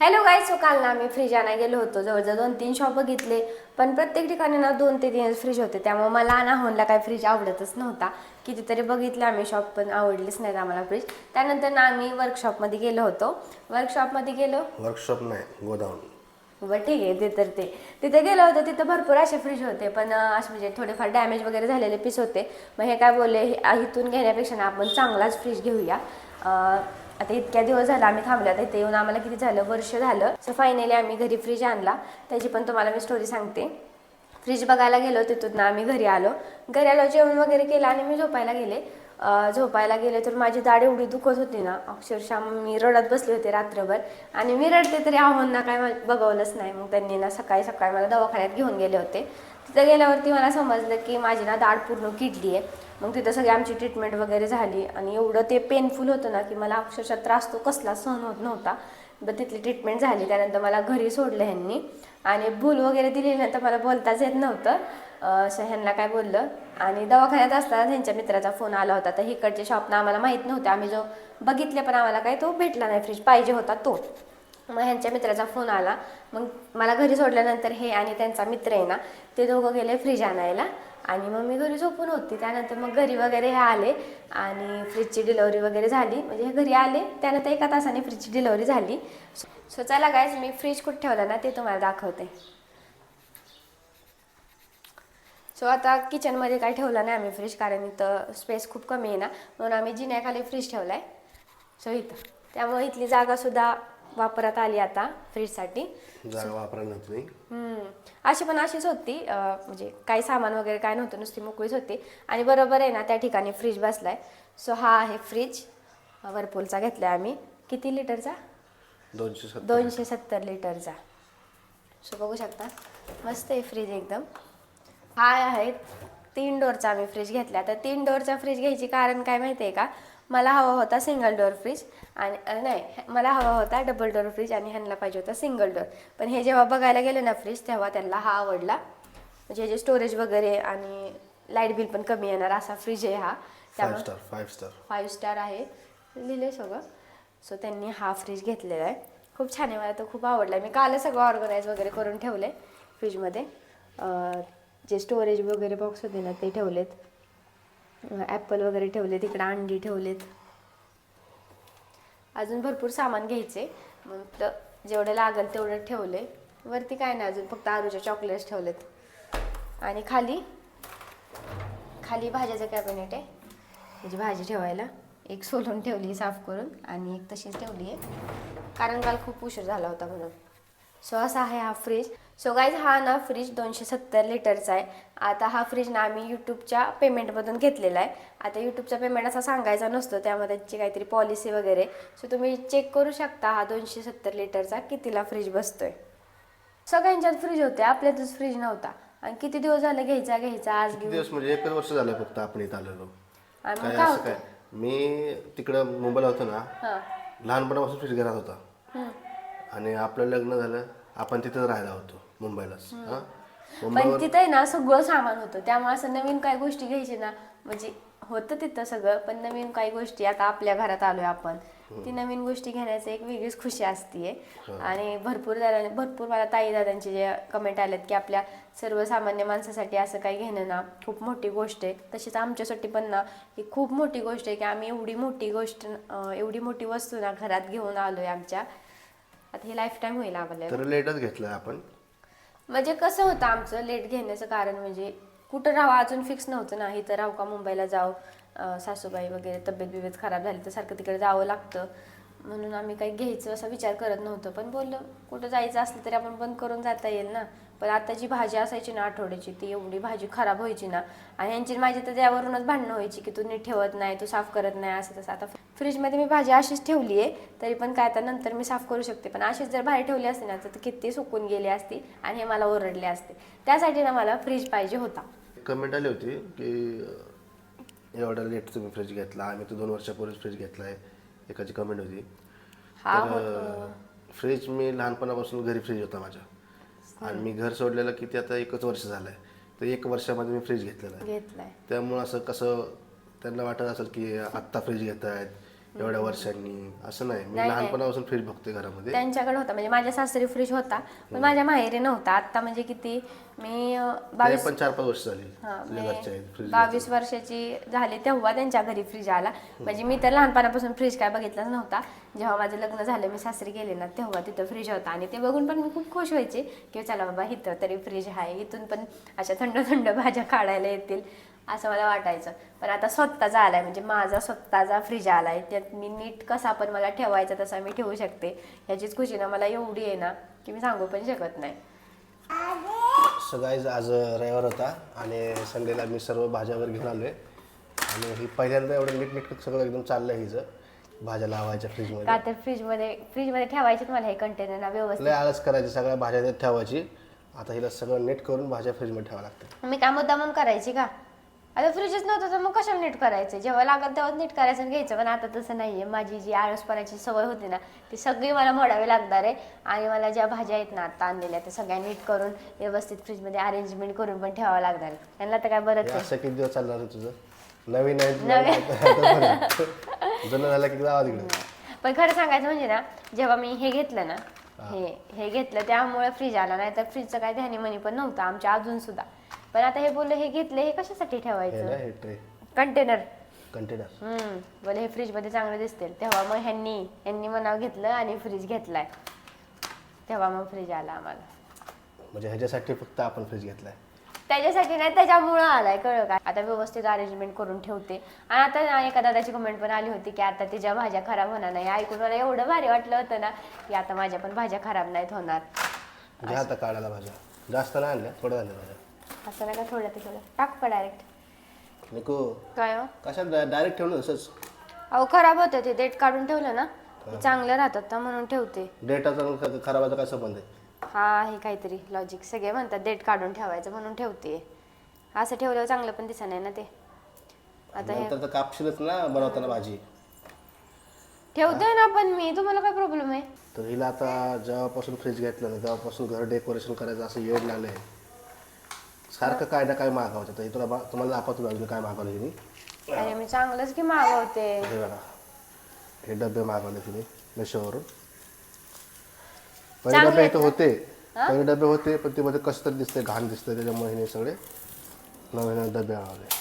Hello गाय so काल ना आम्ही फ्रीज आणायला गेलो होतो. जवळजवळ दोन तीन शॉप बघितले. पण प्रत्येक ठिकाणी ना दोन ते तीनच फ्रीज होते. त्यामुळे मला ना होनला काय फ्रीज आवडतच नव्हता. कितीतरी बघितले आम्ही शॉप पण आवडलीच नाहीत आम्हाला फ्रीज त्यानंतर ना आम्ही वर्कशॉपमध्ये गेलो होतो. वर्कशॉपमध्ये गेलो. वर्कशॉप नाही गोदावून बरं ठीक आहे ते तर ते. तिथे गेलो होतो तिथं भरपूर असे फ्रीज होते पण असे म्हणजे थोडेफार डॅमेज वगैरे झालेले पीस होते. मग हे काय बोलले हे- इथून घेण्यापेक्षा ना आपण चांगलाच फ्रीज घेऊया. आता इतक्या दिवस झाला आम्ही थांबला आता इथे येऊन आम्हाला किती झालं? वर्ष झालं. सो फायनली आम्ही घरी फ्रीज आणला. त्याची पण तुम्हाला मी स्टोरी सांगते. फ्रीज बघायला गेलो तिथून ना आम्ही घरी आलो. घरी आलो जेवण वगैरे केलं आणि मी झोपायला गेले. झोपायला गेले तर माझी दाढ एवढी दुखत होती ना अक्षरशः मी रडत बसले होते रात्रभर. आणि मी रडते तरी आव्हान काय बघवलंच नाही. मग त्यांनी ना सकाळी सकाळी मला दवाखान्यात घेऊन गेले होते. तिथं गेल्यावरती मला समजलं की माझी ना दाढ पूर्ण किडली आहे मग तिथं सगळी आमची ट्रीटमेंट वगैरे झाली आणि एवढं ते पेनफुल होतं ना की मला अक्षरशः त्रास तो कसला सहन होत नव्हता. ब तिथली ट्रीटमेंट झाली त्यानंतर मला घरी सोडलं ह्यांनी. आणि भूल वगैरे दिली ना तर मला बोलताच येत नव्हतं. असं ह्यांना काय बोललं. आणि दवाखान्यात असताना त्यांच्या मित्राचा फोन आला होता. तर हिकडचे शॉपनं आम्हाला माहीत नव्हते. आम्ही जो बघितले पण आम्हाला काय तो भेटला नाही. फ्रीज पाहिजे होता तो. मग ह्यांच्या मित्राचा फोन आला. मग मला घरी सोडल्यानंतर हे आणि त्यांचा मित्र आहे ना ते दोघं गेले फ्रीज आणायला. आणि मग मी घरी झोपून होती. त्यानंतर मग घरी वगैरे हे आले आणि फ्रीजची डिलेवरी वगैरे झाली. म्हणजे हे घरी आले त्यानंतर एका तासाने फ्रीजची डिलेवरी झाली. सो चला गायज मी फ्रीज कुठे ठेवला ना ते तुम्हाला दाखवते. सो आता किचनमध्ये काय ठेवलं नाही आम्ही फ्रीज कारण इथं स्पेस खूप कमी आहे ना. म्हणून आम्ही जिन्याखाली फ्रीज ठेवला आहे सो इथं. त्यामुळे इथली जागासुद्धा वापरात आली आता फ्रीजसाठी. जागा वापरायला नव्हती नाही. हम्म. अशी पण अशीच होती अं, म्हणजे काही सामान वगैरे काय नव्हतं नुसती मोकळीच होती. आणि बरोबर आहे ना त्या ठिकाणी फ्रीज बसलाय. सो हा आहे फ्रीज. वर्पूलचा घेतला आम्ही. किती लिटरचा? दोनशे सत्तर. दोनशे सत्तर लिटरचा. सो बघू शकता. मस्त आहे फ्रीज एकदम. हा आहे तीन डोअरचा आम्ही फ्रीज घेतला तर तीन डोअरचा फ्रीज घ्यायची कारण काय माहिती आहे का? मला हवा होता सिंगल डोअर फ्रीज आणि नाही मला हवा होता डबल डोअर फ्रीज आणि ह्यांना पाहिजे होता सिंगल डोअर पण हे जेव्हा बघायला गेले ना फ्रीज तेव्हा त्यांना हा आवडला. म्हणजे जे स्टोरेज वगैरे आणि लाइट बिल पण कमी येणार असा फ्रीज आहे हा. त्यामुळे star five star five star आहे. लिहिले सगळं. सो त्यांनी हा फ्रीज घेतलेला आहे. खूप छान आहे मला तो खूप आवडला मी काल सगळं ऑर्गनाईज वगैरे करून ठेवले फ्रीजमध्ये. अं, जे स्टोरेज वगैरे बॉक्स होते ना ते ठेवलेत. ॲपल वगैरे ठेवले तिकडं अंडी ठेवलेत. अजून भरपूर सामान घ्यायचे मग तर जेवढं लागेल तेवढं ठेवले वरती काय नाही अजून फक्त आरूच्या चॉकलेट्स ठेवलेत. आणि खाली खाली भाज्याचं कॅबिनेट आहे. म्हणजे भाजी ठेवायला. एक सोलून ठेवली साफ करून आणि एक तशीच ठेवली आहे कारण काल खूप उशीर झाला होता म्हणून. सो असा आहे हा फ्रीज सो गाईज हा ना फ्रीज दोनशे सत्तर लिटरचा आहे. आता हा फ्रीज ना आम्ही यूट्यूबच्या पेमेंटमधून घेतलेला आहे. आता यूट्यूबचा पेमेंट असा सांगायचा नसतो त्यामध्ये त्यांची काहीतरी पॉलिसी वगैरे. सो तुम्ही चेक करू शकता हा दोनशे सत्तर लिटरचा कितीला फ्रीज बसतोय. सगळ्यांच्यात फ्रीज होते आपल्यातच फ्रीज नव्हता. आणि किती दिवस झाले घ्यायचा घ्यायचा आज किती दिवस म्हणजे एकच वर्ष झालं फक्त आपण इथं आलेलो. आणि काय मग काय असं काय? मी तिकडं मुंबईला होतो ना हां. लहानपणापासून फ्रीज घरात होता. आणि आपलं लग्न झालं आपण तिथंच राहायला होतो. मुंबईलाच. हां. पण मुंबईवर तिथे ना सगळं सामान होतं. त्यामुळे असं नवीन काही गोष्टी घ्यायची ना म्हणजे होतं तिथं सगळं पण नवीन काही गोष्टी आता आपल्या घरात आलोय आपण. ती नवीन गोष्टी घेण्याची एक वेगळीच खुशी असते आणि भरपूर जणांनी भरपूर मला ताई दादांचे जे कमेंट आलेत की आपल्या सर्वसामान्य माणसासाठी असं काही घेणं ना खूप मोठी गोष्ट आहे. तशीच आमच्यासाठी पण ना ही खूप मोठी गोष्ट आहे की आम्ही एवढी मोठी गोष्ट अं, एवढी मोठी वस्तू ना घरात घेऊन आलोय आमच्या. आता हे लाईफ टाईम होईल तर लेटच घेतलं आपण. म्हणजे कसं होतं आमचं लेट घेण्याचं कारण म्हणजे कुठं राहावं अजून फिक्स नव्हतं. नाही तर राहू का मुंबईला जाऊ? सासूबाई वगैरे तब्येत बिब्येत खराब झाली तर सारखं तिकडे जावं लागतं. म्हणून आम्ही काही घ्यायचं असा विचार करत नव्हतं. पण बोललं कुठं जायचं असलं तरी आपण बंद करून जाता येईल ना. पण आता जी भाजी असायची ना आठवड्याची ती एवढी भाजी खराब व्हायची ना. आणि यांची माझी तर त्यावरूनच भांडणं व्हायची की तू नीट ठेवत नाही तू साफ करत नाही असं तसं. आता फ्रीजमध्ये मी भाजी अशीच ठेवली आहे तरी पण काय आता नंतर मी साफ करू शकते. पण अशीच जर बाहेर ठेवली असते ना तर ती किती सुकून गेली असती आणि हे मला ओरडले असते. त्यासाठी ना मला फ्रीज पाहिजे होता. कमेंट आली होती की एवढा लेट तुम्ही फ्रीज घेतला आम्ही तर दोन वर्षापूर्वीच फ्रीज घेतला आहे एकाची कमेंट होती. हा तर फ्रीज मी लहानपणापासून घरी फ्रीज होता माझ्या. आणि मी घर सोडलेलं किती आता एकच वर्ष झालं आहे तर एक वर्षामध्ये मी फ्रीज घेतलेला आहे. घेतलाय. त्यामुळं असं कसं त्यांना वाटत असेल की आत्ता फ्रीज घेत आहेत एवढ्या वर्षांनी. असं नाही. मी. लहानपणापासून फ्रीज बघतोय घरामध्ये. त्यांच्याकडे होता. म्हणजे माझ्या सासरी फ्रीज होता. पण माझ्या माहेरी नव्हता. आता म्हणजे किती? मी बावीस पण चार पाच वर्ष झाली. हा, बावीस वर्षाची झाली तेव्हा त्यांच्या घरी फ्रीज आला. म्हणजे मी तर लहानपणापासून फ्रीज काय बघितलाच नव्हता. जेव्हा माझं लग्न झालं मी सासरी गेले ना तेव्हा तिथं फ्रीज होता. आणि ते बघून पण मी खूप खुश व्हायचे की चला बाबा इथं तरी फ्रीज आहे. इथून पण अशा थंड थंड भाज्या काढायला येतील. असं मला वाटायचं. पण आता स्वतःचा आलाय म्हणजे माझा स्वतःचा फ्रीज आलाय. त्यात मी नीट कसा पण मला ठेवायचा तसा मी ठेवू शकते. ह्याचीच खुशी ना मला एवढी आहे ना की मी सांगू पण शकत नाही. सगळ्याच आज रविवार होता आणि संडेला मी सर्व भाज्यावर घेऊन आलोय. आणि ही पहिल्यांदा एवढं नीटनीट सगळं एकदम चाललंय हिचं भाज्या लावायच्या फ्रीजमध्ये का तर फ्रीजमध्ये फ्रीजमध्ये ठेवायचेच मला हे कंटेनर ना व्यवस्थित. लय आळस करायची सगळ्या भाज्या त्यात ठेवायची. आता हिला सगळं नीट करून भाज्या फ्रीजमध्ये ठेवावं लागतं. मी काय मुद्दामून करायची का? आता फ्रीजच नव्हतं तर मग कशाला नीट करायचं? जेव्हा लागेल तेव्हा नीट करायचं आणि घ्यायचं. पण आता तसं नाहीये. माझी जी आळसपणाची सवय होती ना ती सगळी मला मोडावी लागणार आहे. आणि मला ज्या भाज्या आहेत ना आता आणलेल्या त्या सगळ्या नीट करून व्यवस्थित फ्रीजमध्ये अरेंजमेंट करून पण ठेवावं लागणार. आहे त्यांना तर काय बरंच हे आहे. असं किती दिवस चालणार आहे तुझं? नवीन आहे जुनं झालं की जावा तिकडे. पण खरं सांगायचं म्हणजे ना जेव्हा मी हे घेतलं ना हे. हे घेतलं त्यामुळे फ्रीज आला. नाही तर फ्रीजचं काय ध्यानी मनी पण नव्हतं. आमच्या अजून सुद्धा. पण आता हे बोलले हे घेतले हे कशासाठी ठेवायचं? हे ट्रे. कंटेनर. कंटेनर. हम्म. बोले हे फ्रीजमध्ये चांगले दिसतील. तेव्हा मग ह्यांनी ह्यांनी मनाव घेतलं आणि फ्रीज घेतलाय. तेव्हा मग फ्रीज आला आम्हाला. म्हणजे ह्याच्यासाठी फक्त आपण फ्रीज घेतलाय. त्याच्यासाठी नाही त्याच्यामुळं आलाय. कळलं काय आता व्यवस्थित अरेंजमेंट करून ठेवते. आणि आता ना एका दादाची कमेंट पण आली होती की आता तिच्या भाज्या खराब होणार नाही. ऐकून मला एवढं भारी वाटलं होतं ना की आता माझ्या पण भाज्या खराब नाहीत होणार. घ्या आता काढायला भाज्या. जास्त नाही आणल्या थोड्या आणल्या भाज्या. असं नाही का थोडं ते थोडं. टाक का डायरेक्ट नको काय हो? कशात डायरेक्ट ठेवलं तसंच अहो खराब होतं ते. डेट काढून ठेवलं ना. ते चांगलं राहतात ना म्हणून ठेवते. डेटाचा खराबाचा काय संबंध आहे? हा आहे काहीतरी लॉजिक सगळे म्हणतात डेट काढून ठेवायचं म्हणून ठेवते. असं ठेवल्यावर चांगलं पण दिसत नाही ना ते. आता हे नंतर तर कापशीलच ना बनवताना भाजी. ठेवते ना पण मी. तुम्हाला काय प्रॉब्लेम आहे? तर हिला आता जेव्हापासून फ्रीज घेतलं ना तेव्हापासून घर डेकोरेशन करायचं असं येड लागलं आहे सारखं काय ना काय मागवतं तर हे तुला बा- तुम्हाला दाखवतो अजून काय मागवलं तिने. अरे मी चांगलंच की मागवते. हे बघा. हे डबे मागवले तिने मेशोवरून पहिले चांगले डबे इथं होते. पहिले डबे होते पण ते मध्ये कसं तरी दिसते घाण दिसते त्याच्यामुळे हिने सगळे. नवीन डबे मागवले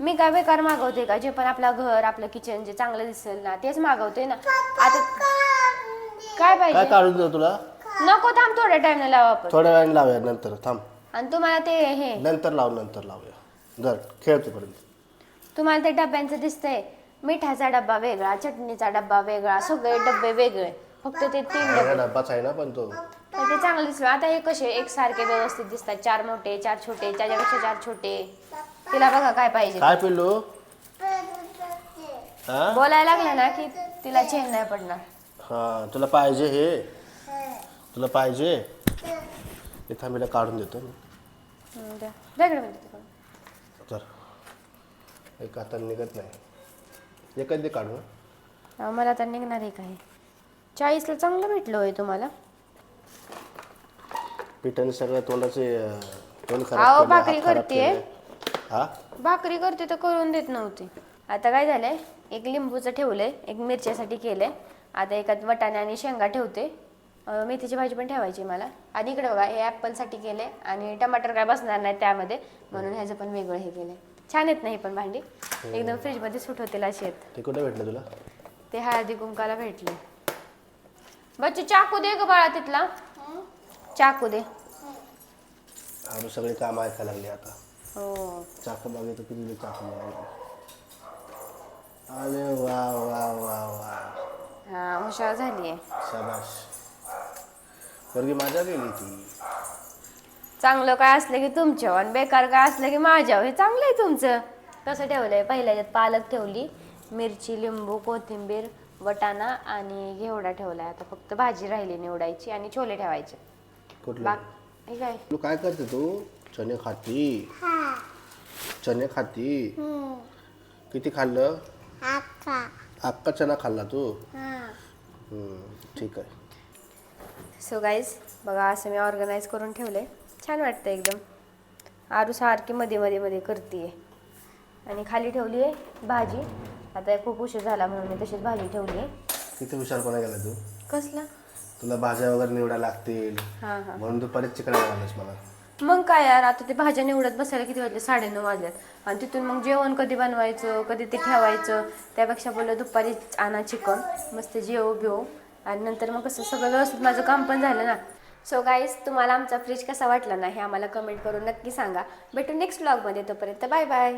मी काय बेकार मागवते का? जे पण आपलं घर आपलं किचन जे चांगलं दिसेल ना तेच मागवते ना. आता काय काय पाहिजे काढून देऊ तुला? नको थांब थोड्या टाइम लावा आपण. थोड्या वेळाने लावूया नंतर. थांब. आणि तुम्हाला ते हे. नंतर लावू नंतर लावूया. घर खेळतोपर्यंत तुम्हाला ते डब्यांचं दिसतंय. मिठाचा डब्बा वेगळा चटणीचा डब्बा वेगळा सगळे डब्बे वेगळे. फक्त ते तीन डबे डब्बाच आहे ना पण तो. तर ते चांगलं दिसलं आता हे कसे एकसारखे व्यवस्थित दिसतात. चार मोठे चार छोटे त्याच्यापेक्षा चार छोटे. तिला बघा काय पाहिजे. काय पिल्लू? हा? बोलायला लागलं ना की तिला चेन नाही पडणार. हा तुला पाहिजे हे? तुला पाहिजे? हे थांबीला काढून देतो मी. हम्म, द्या. द्या इकडे म्हणजे. तर एक आता निघत नाही एकच दे अहो, मला तर निघणार आहे काय चाळीसला चांगलं भेटलं होय तुम्हाला पिठाने सगळ्या तोंडाचे अं, तोंड अहो, खराब भाकरी हात खराब करतेय. केले. हा भाकरी करते तर करून देत नव्हती आता काय झालंय एक लिंबूचं ठेवलंय एक मिरच्यासाठी केलंय आता एकात वटाणे आणि शेंगा ठेवते मेथीची भाजी पण ठेवायची मला. आणि इकडे बघा हे ॲपलसाठी केले आणि टमाटर काय बसणार नाही त्यामध्ये. म्हणून ह्याचं पण वेगळं हे केलंय. छान येत नाही पण भांडी? एकदम फ्रीजमध्ये सुट होतील अशी आहेत. ते कुठे भेटलं तुला? ते हळदी कुंकाला भेटले. बच्चू चाकू दे ग बाळा तिथला. चाकू दे. आम्ही सगळे काम ऐकायला लागले आता. हो. चाकू मागितलं किती दिवस चाकू मागितलं अरे वा वा वा वा. हा हुशार झाली आहे शाबाश वर्गी माझ्या गेली ती चांगलं काय असलं की तुमच्यावर आणि बेकार काय असलं की माझ्यावर? हे चांगलं आहे तुमचं. कसं ठेवलंय पहिल्या ह्याच्यात पालक ठेवली मिरची लिंबू कोथिंबीर वटाणा आणि घेवडा ठेवलाय. आता फक्त भाजी राहिली निवडायची आणि छोले ठेवायचे. कुठलं? बाक हे काय? तू काय करते तू? चणे खाती? चणे खाती? किती खाल्लं? अक्का चना खाल्ला तू? हम्म, ठीक आहे. सो गाईज बघा असं मी ऑर्गनाईज करून ठेवलंय. छान वाटतं एकदम. आरू सारखी मध्ये मध्ये मध्ये करते आणि खाली ठेवली आहे भाजी. आता खूप उशीर झाला म्हणून मी तशीच भाजी ठेवली किती हुशारपणा गेला तू? कसला? तुला भाज्या वगैरे निवडायला लागतील. हां हां. म्हणून दुपारीच चिकन आणलंस मला. मग काय यार आता ते भाज्या निवडत बसायला किती वाजले? साडेनऊ वाजल्यात आणि तिथून मग जेवण कधी बनवायचं कधी ते ठेवायचं? त्यापेक्षा बोललं दुपारी आणा चिकन. मस्त जेव बिव आणि नंतर मग कसं सगळं व्यवस्थित माझं काम पण झालं ना. सो गाईज तुम्हाला आमचा फ्रीज कसा वाटला ना हे आम्हाला कमेंट करून नक्की सांगा. भेटू नेक्स्ट ब्लॉगमध्ये तोपर्यंत बाय बाय